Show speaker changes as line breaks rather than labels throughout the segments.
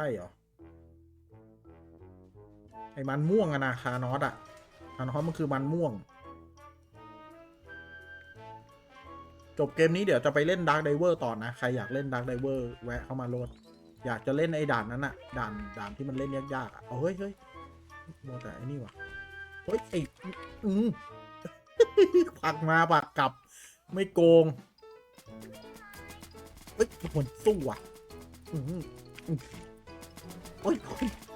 ช่เหรอ ไอ้มันม่วงอะนะคานอสอะคานอสมันคือมันม่วง จบเกมนี้เดี๋ยวจะไปเล่นด a r k กไดเวอร์ต่อนะ ใครอยากเล่นด a r k กไดเวอร์แวะเข้ามาโหลด อยากจะเล่นไอ้ด่านนั้นอะด่านด่านที่มันเล่นยากๆอะเอเฮ้ยเฮ้ยมัวแต่ไอ้นี่วะเฮ้ยไอ้อืมผักมาผักกลับ ไม่โกงเฮ้ยมันสู้อะอืม โอ้ย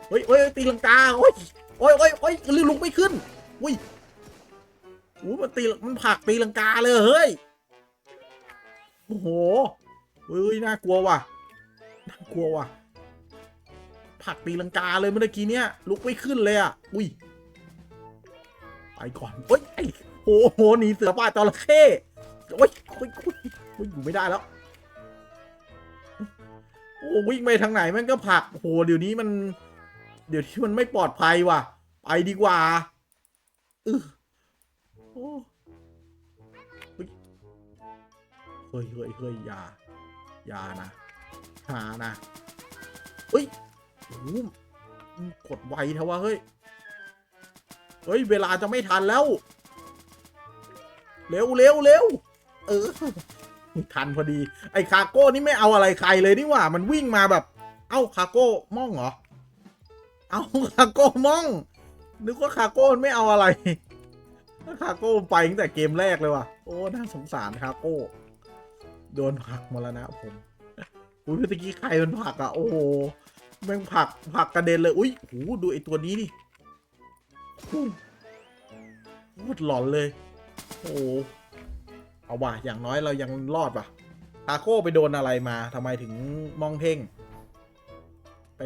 โอ้ยเฮ้ยตีลังกาโอ้ยโอ้ยโอ้ยโอ้ยลืมลุกไม่ขึ้นอุ้ยโอ้มันตีมันผลักตีลังกาเลยเฮ้ยโอ้โหเฮ้ยน่ากลัวว่ะน่ากลัวว่ะผลักตีลังกาเลยเมื่อกี้เนี้ยลุกไม่ขึ้นเลยอะอุ้ยไปก่อนเฮ้ยไอ้โอ้โหหนีเสือป่าจระเข้โอ้ยโอ้ยโอ้ยโอ้ยอยู่ไม่ได้แล้ว โอ้วิ่งไปทางไหนมันก็ผักโอ้โหเดี๋ยวนี้มัน เดี๋ยวที่มันไม่ปลอดภัยว่ะ ไปดีกว่าเออโอ้เฮ้ยเฮ้ยเฮ้ยยอย่าอย่านะหานะเฮ้ยโอ้โหมันกดไวเทว่าเฮ้ย เฮ้ย เวลาจะไม่ทันแล้ว เร็วเร็วเร็วเออ ทันพอดี ไอ้คาโก้นี่ไม่เอาอะไรใครเลยนี่หว่า มันวิ่งมาแบบ เอ้าคาโก้ม่องเหรอ เอ้าคาโก้ม่อง นึกว่าคาโก้ไม่เอาอะไร คาโก้ไปตั้งแต่เกมแรกเลยว่ะ โอ้ น่าสงสารคาโก้ โดนผักมาแล้วนะผม อุ้ยเมื่อกี้ใครมันผักอะโอ้โหแม่งผักผักกระเด็นเลย อุ้ยโหดูไอ้ตัวนี้ดิโคตรหลอนเลย โอ้ เอาว่ะอย่างน้อยเรายังรอดว่ะคาโก้ไปโดนอะไรมาทำไมถึงมองเพ่ง ไป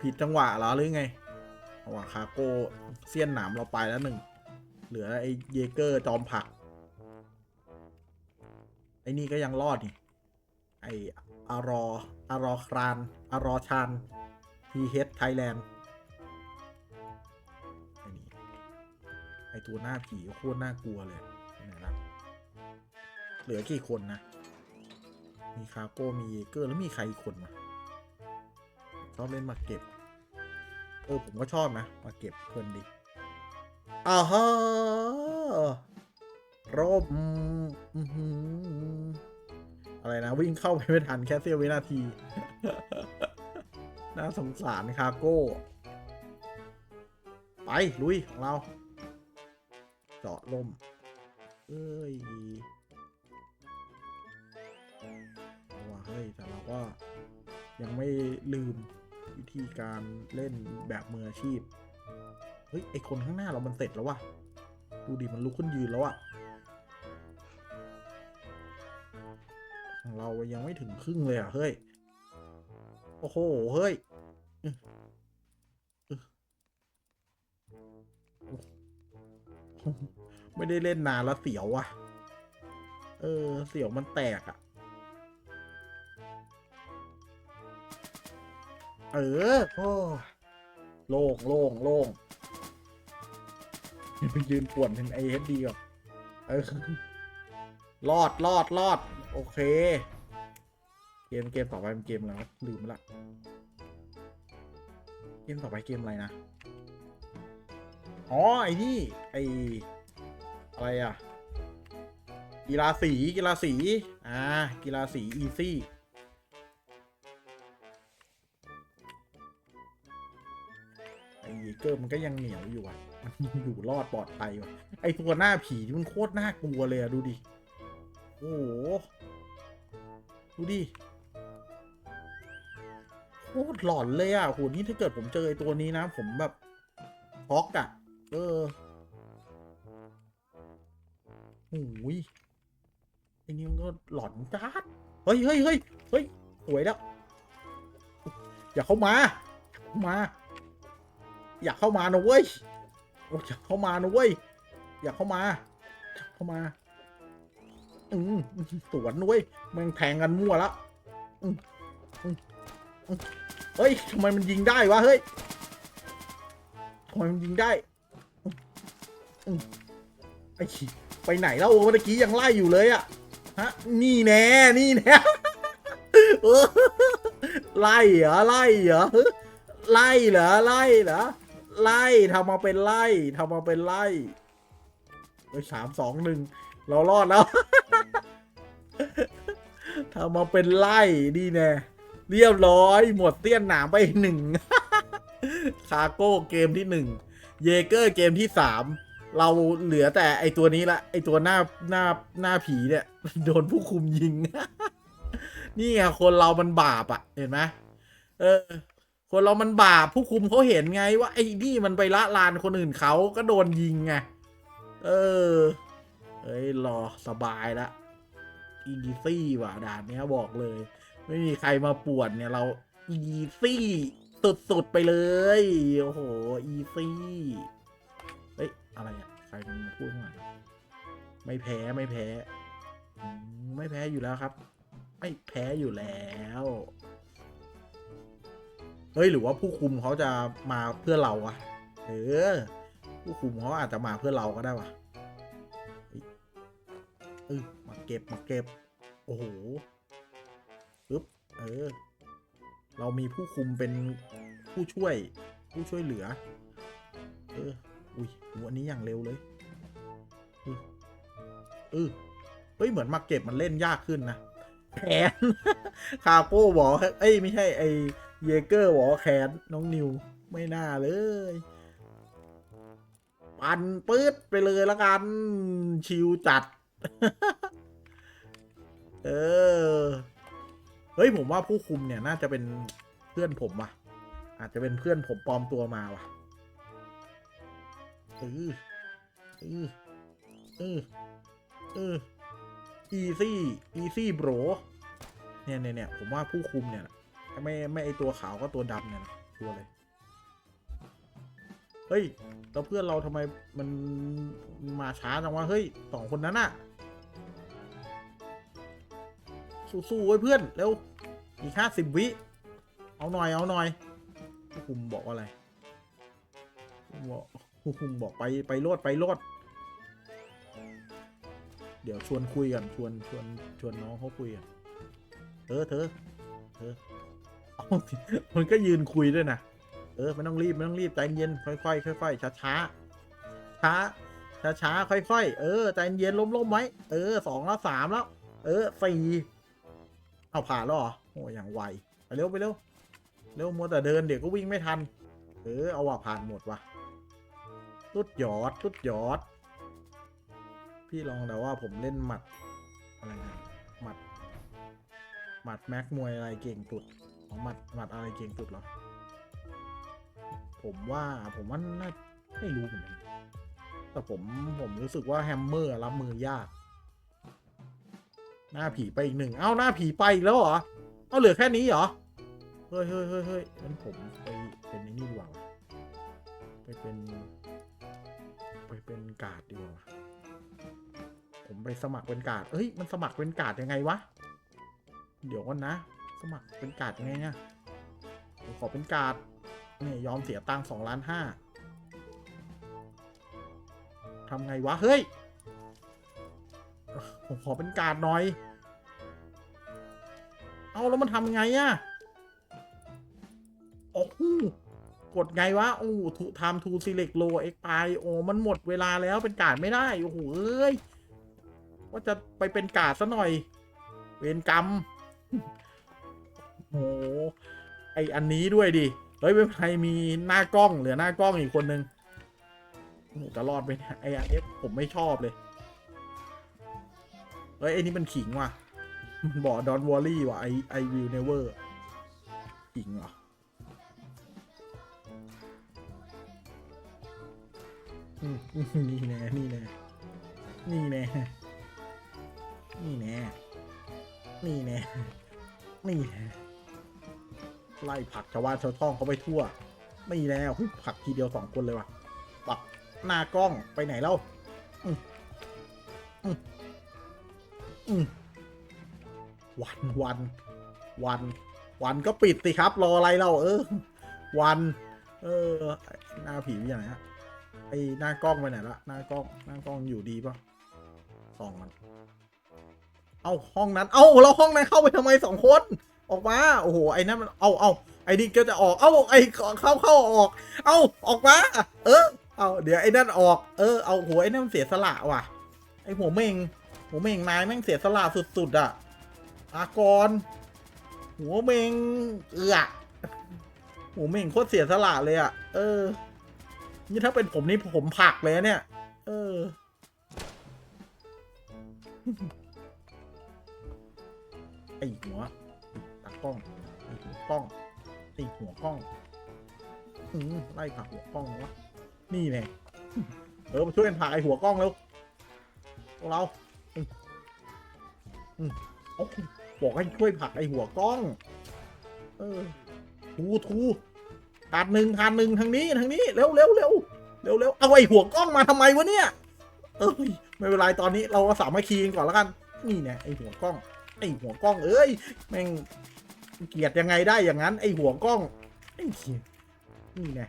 ผิดจังหวะเหรอหรือไงเอาว่ะคาโก้เสี้ยนหนามเราไปแล้วหนึ่ง เหลือไอ้เยเกอร์จอมผัก ไอ้นี่ก็ยังรอดนี่ไอ้อารออารอครานอารอชานพีเฮดไทยแลนด์ไอ้นี่ไอ้ตัวหน้าผีโคตรน่ากลัวเลย เหลือกี่คนนะ มีคาโก้มีเยเกอร์แล้วมีใครอีกคนนะชอบเล่นมาเก็บ เออ ผมก็ชอบนะ มาเก็บเพลินดีอ้าวฮะรอื้อะไรนะ วิ่งเข้าไปไม่ทันแค่เสี้ยววินาที น่าสงสารคาโก้ ไป ลุย ของเรา เจาะลมเอ้ย แต่เราก็ยังไม่ลืมวิธีการเล่นแบบมืออาชีพ เฮ้ย ไอคนข้างหน้าเรามันเสร็จแล้ววะดูดิมันลุกขึ้นยืนแล้วอะของเรายังไม่ถึงครึ่งเลยอะเฮ้ย โอ้โห เฮ้ยไม่ได้เล่นนานแล้วเสียวว่ะ เออ เสียวมันแตกอะ เออโอ้โล่งโล่งโล่งไปยืนป่วนถึงไอเอสดีก่อนเออรอดรอดรอด โอเค เกมเกมต่อไปเป็นเกมอะไรวลืมละเกมต่อไปเกมอะไรนะ อ๋อ ไอ้นี่ ไออะไรอะ กีฬาสีกีฬาสี อ่า กีฬาสีอีซี่ เยเกอร์มันก็ยังเหนียวอยู่อะ มันอยู่รอดปลอดภัยว่ะ ไอ้ตัวหน้าผีที่มันโคตรน่ากลัวเลยอะดูดิ โอ้โห ดูดิ โคตรหลอนเลยอะโหนี่ถ้าเกิดผมเจอไอตัวนี้นะ ผมแบบช็อกอะ เออโอ้ยไอนี่มันก็หลอนจัดเฮ้ยเฮ้ยเฮ้ยเฮ้ยสวยแล้ว อย่าเข้ามา มา อยากเข้ามานะเว้ยอยากเข้ามานะเว้ยอยากเข้ามาเข้ามา อืมสวนนะเว้ยมันแทงกันมั่วแล้วอืมเฮ้ยทำไมมันยิงได้วะเฮ้ยทำไมมันยิงได้ไอ้ขี้ไปไหนแล้วเมื่อกี้ยังไล่อยู่เลยอะฮะนี่แน่นี่แน่ไล่เหรอไล่เหรอไล่เหรอไล่เหรอ ไล่ทำมาเป็นไล่ทำมาเป็นไล่ไปสามสองหนึ่งเรารอดแล้วทำมาเป็นไล่ดีแน่เรียบร้อยหมดเตี้ยนหนามไปหนึ่งคาโก้เกมที่หนึ่งเยเกอร์เกมที่สามเราเหลือแต่ไอตัวนี้ละ ไอตัวหน้าหน้าหน้าผีเนี่ย โดนผู้คุมยิง นี่ไงคนเรามันบาปอะเห็นไหมเออ คนเรามันบาปผู้คุมเขาเห็นไงว่าไอ้นี่มันไปละลานคนอื่นเขาก็โดนยิงไง เออ เอ้ยรอสบายละอีซี่ว่ะด่านเนี้ยบอกเลย ไม่มีใครมาปวดเนี่ยเราอีซี่สุดๆไปเลย โอ้โห อีซี่ เฮ้ย อะไรอะใครมันพูดข้าไม่แพ้ไม่แพ้ ไม่แพ้อยู่แล้วครับ ไม่แพ้อยู่แล้ว เฮ้ยหรือว่าผู้คุมเขาจะมาเพื่อเราอะเออ ผู้คุมเขาอาจจะมาเพื่อเราก็ได้วะเออมาเก็บมาเก็บ โอ้โหปึ๊บเออ เรามีผู้คุมเป็นผู้ช่วย ผู้ช่วยเหลือ เออ อุ้ยหัวนี้อย่างเร็วเลยเออเออเฮ้ยเหมือนมาเก็บมันเล่นยากขึ้นนะแขนคาโก้บอกเอ้ยไม่ใช่ไอ เยเกอร์บอกว่าแขนน้องนิว ไม่น่าเลย ปันปื๊ดไปเลยละกัน ชิวจัด เออ เฮ้ย ผมว่าผู้คุมเนี่ย น่าจะเป็นเพื่อนผมว่ะ อาจจะเป็นเพื่อนผมปลอมตัวมาว่ะเออเออเออเออ easy easy bro เนี่ยเนี่ยเนี่ยผมว่าผู้คุมเนี่ย ไม่ไม่ไอตัวขาวก็ตัวดำเนี่ยนะชัวร์เลย เฮ้ยแล้วเพื่อนเราทำไมมันมาช้าจังวะเฮ้ยสองคนนั้นอะสู้ๆไว้เพื่อนเร็วอีกห้าสิบวิ เอาหน่อยเอาหน่อยคุมบอกว่าอะไรบอกคุมบอกไปไปโลดไปโลดเดี๋ยวชวนคุยกันชวนชวนชวนน้องเขาคุยกันเธอเธอเธอ มันก็ยืนคุยด้วยนะ เออไม่ต้องรีบไม่ต้องรีบใจเย็นค่อยๆค่อยๆช้าช้าช้าช้าช้าค่อยๆเออใจเย็นล้มๆไว้เออสองแล้วสามแล้ว เออสี่เอาผ่านแล้วเหรอโอ้ยอย่างไวไปเร็วไปเร็วเร็วมัวแต่เดินเดี๋ยวก็วิ่งไม่ทัน เออเอาว่ะผ่านหมดว่ะทุดหยอดทุดหยอด พี่ลองแต่ว่าผมเล่นหมัดอะไรนะหมัดหมัดแม็กมวยอะไรเก่งสุด หมัดหมัดอะไรเก่งสุดเหรอ ผมว่าผมว่าน่าไม่รู้เหมือนกันแต่ผมผมรู้สึกว่าแฮมเมอร์รับมือยาก หน้าผีไปอีกหนึ่ง เอ้าหน้าผีไปอีกแล้วเหรอ เอาเหลือแค่นี้เหรอ เฮ้ยเฮ้ยเฮ้ยเฮ้ยงั้นผมไปเป็นนี่ดีกว่าไปเป็น ไปเป็นกาดดีกว่าผมไปสมัครเป็นกาดเอ้ย มันสมัครเป็นกาดยังไงวะ เดี๋ยวก่อนนะ สมัครเป็นกาดยังไงเนี่ยผมขอเป็นกาดเนี่ยยอมเสียตังค์สองล้านห้าทำไงวะ เฮ้ย ผมขอเป็นการ์ดหน่อย เอาแล้วมันทำไงอะโอ้โหกดไงวะ โอ้ทูทำทูซีเล็กโลเอ็กไปโอ้มันหมดเวลาแล้วเป็นการ์ดไม่ได้ โอ้โหเอ้ย ว่าจะไปเป็นกาดซะหน่อย เวรกรรม โอ้โหไออันนี้ด้วยดิเฮ้ยเป็นไรมีหน้ากล้องเหลือหน้ากล้องอีกคนนึงโหจะรอดไปเนี่ยไออันเอฟผมไม่ชอบเลยเฮ้ยไอนี่มันขิงว่ะมันบอกดอนวอลลี่ว่ะไอไอวิวเนเวอร์ขิงเหรออนี่แน่นี่แน่นี่แน่นี่แน่นี่แน่นี่แน่ ไล่ผักชาวบ้านชาวช่องเขาไปทั่ว ไม่แล้วหุ้ยผลักทีเดียวสองคนเลยว่ะปักหน้ากล้องไปไหนแล้วอืมอืมอืมวันวัน วัน วันก็ปิดสิครับ รออะไรเรา เออ วัน เออ หน้าผีอย่างไรฮะไอหน้ากล้องไปไหนละหน้ากล้อง หน้ากล้องอยู่ดีป่ะสองมัน เอาห้องนั้น เอาแล้วห้องนั้นเข้าไปทำไมสองคน ออกมา โอ้โห ไอ้นั่นมัน เอาเอาไอ้นี่ก็จะออก เอ้า ไอ้เข้าเข้าออก เอ้า ออกมา เออ เอาเดี๋ยวไอ้นั่นออก เออ เอาหัวไอ้นั่นเสียสละว่ะ ไอ้หัวเมง หัวเมงนายแม่งเสียสละสุดๆอะ อากร หัวเมงเอือหัวเมงโคตรเสียสละเลยอะ เออ นี่ถ้าเป็นผมนี่ผมผักเลยเนี่ย เออไอ้หัว กล้องไอหัวกล้องไอหัวกล้องอืมไล่ผักหัวกล้องวะนี่แน่เออมาช่วยกันผักไอหัวกล้องเร็วพวกเราอืมอืมเอาบอกให้ช่วยผักไอหัวกล้อง เออทูทูถาดหนึ่งถาดหนึ่งทางนี้ทางนี้เร็วเร็วเร็วเร็วเร็วเอาไอหัวกล้องมาทำไมวะเนี่ย เอ้ยไม่เป็นไรตอนนี้เราก็สามัคคีกันก่อนแล้วกัน นี่เนี่ยไอหัวกล้องไอหัวกล้องเอ้ยแม่ง เกลียดยังไงได้อย่างนั้น ไอหัวกล้องไอ้เียนี่ไง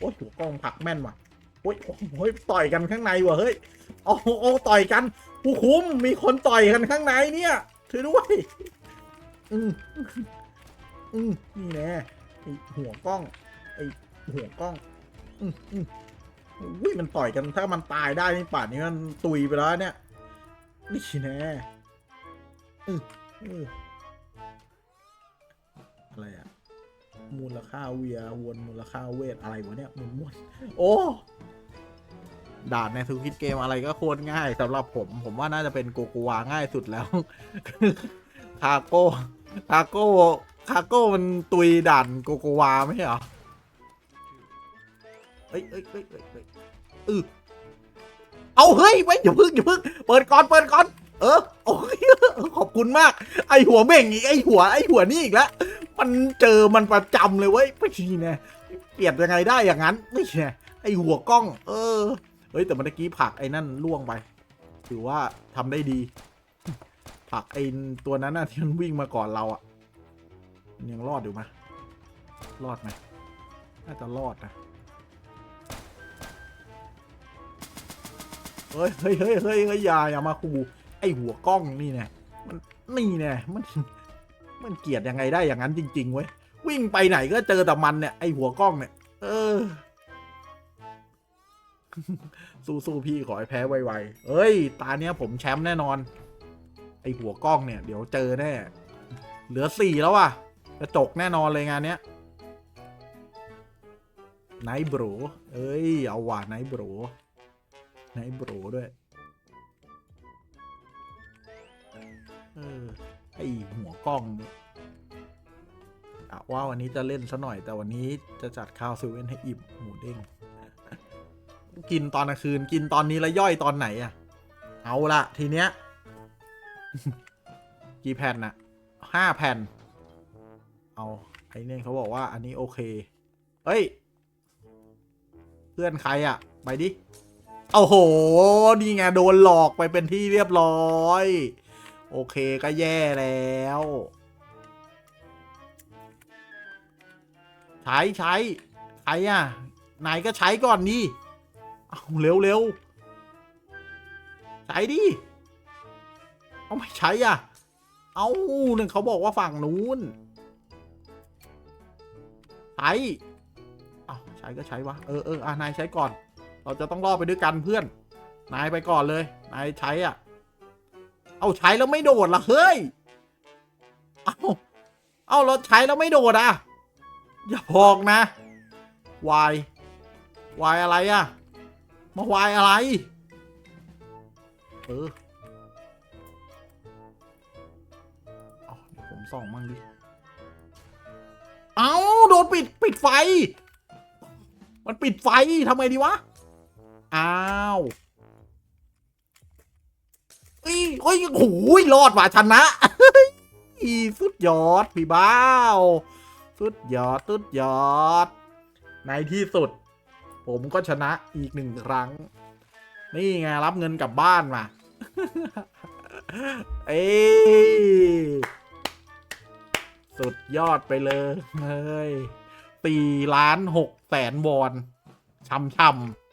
โอ้ยหัวกล้องผักแม่นว่ะโอ้ยโอ้ยต่อยกันข้างในว่ะเฮ้ยโอ้โหโอ้ต่อยกันผู้คุ้มมีคนต่อยกันข้างในเนี่ยช่วยด้วยอืมอืมนี่แน่ไอหัวกล้องไอหัวกล้องอืมอืมอุ้ยมันต่อยกันถ้ามันตายได้ในป่านนี้มันตุยไปแล้วเนี่ยนี่แน่อืออือ อะไรอะมูลค่าเวียวนมูลค่าเวทอะไรวะเนี่ยมุนม่วนโอ้ด่านในทูคิดเกมอะไรก็โคตรง่ายสำหรับผม ผมว่าน่าจะเป็นโกโกวาง่ายสุดแล้วคาโก้คาโก้คาโก้มันตุยด่านโกโกวาไม่ใช่เหรอเอ้ยเอ้ยเอ้ยเอ้ยเอ้ยเออเอาเฮ้ยไว้อย่าพึ่งอย่าพึ่งเปิดก่อนเปิดก่อน เออโอ้ยขอบคุณมาก ไอหัวเม่งอีกไอหัวไอหัวนี่อีกแล้ว มันเจอมันประจำเลยเว้ยไม่ใช่แน่เปลี่ยนยังไงได้อย่างนั้นไม่ใช่ไอหัวกล้อง เออเฮ้ยแต่เมื่อกี้ผักไอ้นั่นล่วงไป ถือว่าทำได้ดี ผักไอ้ตัวนั้นน่ะที่มันวิ่งมาก่อนเราอะยังรอดอยู่ไหมรอดไหมน่าจะรอดนะเฮ้ยเฮ้ยเฮ้ยเฮ้ยเฮ้ยอย่าอย่ามาขู่ไอหัวกล้องนี่แน่มันนี่แน่มัน มันเกลียดยังไงได้อย่างนั้นจริง ๆ เว้ย วิ่งไปไหนก็เจอแต่มันเนี่ย ไอหัวกล้องเนี่ย เออ สู้สู้พี่ขอให้แพ้ไวๆเอ้ย ตาเนี้ยผมแชมป์แน่นอน ไอหัวกล้องเนี่ย เดี๋ยวเจอแน่ เหลือสี่แล้วอะกระจกแน่นอนเลยงานเนี้ยไนท์บรูเอ้ย เอาว่ะไนท์บรูไนท์โบรด้วย เออ ไอหัวกล้องนี่อะว่าวันนี้จะเล่นซะหน่อย แต่วันนี้จะจัดข้าวซูเว่นให้อิ่มหมูเด้งกินตอนกลางคืนกินตอนนี้แล้วย่อยตอนไหนอะเอาละทีเนี้ยกี่แผ่นนะห้าแผ่น เอาไอ้เนี่ยเขาบอกว่าอันนี้โอเค เฮ้ย เพื่อนใครอะไปดิ โอ้โห นี่ไงโดนหลอกไปเป็นที่เรียบร้อย โอเคก็แย่แล้ว ใช้ใช้ใช้อะนายก็ใช้ก่อนดิเอาเร็วเร็วใช้ดิ เอาไม่ใช้อะ เอาหนึ่งเขาบอกว่าฝั่งนู้นใช้เอาใช้ก็ใช้วะเออเอออะนายใช้ก่อน เราจะต้องรอดไปด้วยกันเพื่อน นายไปก่อนเลย นายใช้อะ เอาใช้แล้วไม่โดดล่ะเฮ้ย เอาเอาเราใช้แล้วไม่โดดอะ อย่าพอกนะ วาย วายอะไรอะ มาวายอะไร เออเอาผมส่องมั่งดิ เอาโดนปิดปิดไฟ มันปิดไฟทำไงดีวะ อ้าว เอ้ยเอ้ยโอ้ยรอดว่ะชนะอีสุดยอดพี่บ้าว สุดยอด สุดยอด ในที่สุด ผมก็ชนะอีกหนึ่งครั้ง นี่ไงรับเงินกลับบ้านมา เอ้ยสุดยอดไปเลยเฮ้ยสี่ล้านหกแสนวอนช่ำๆ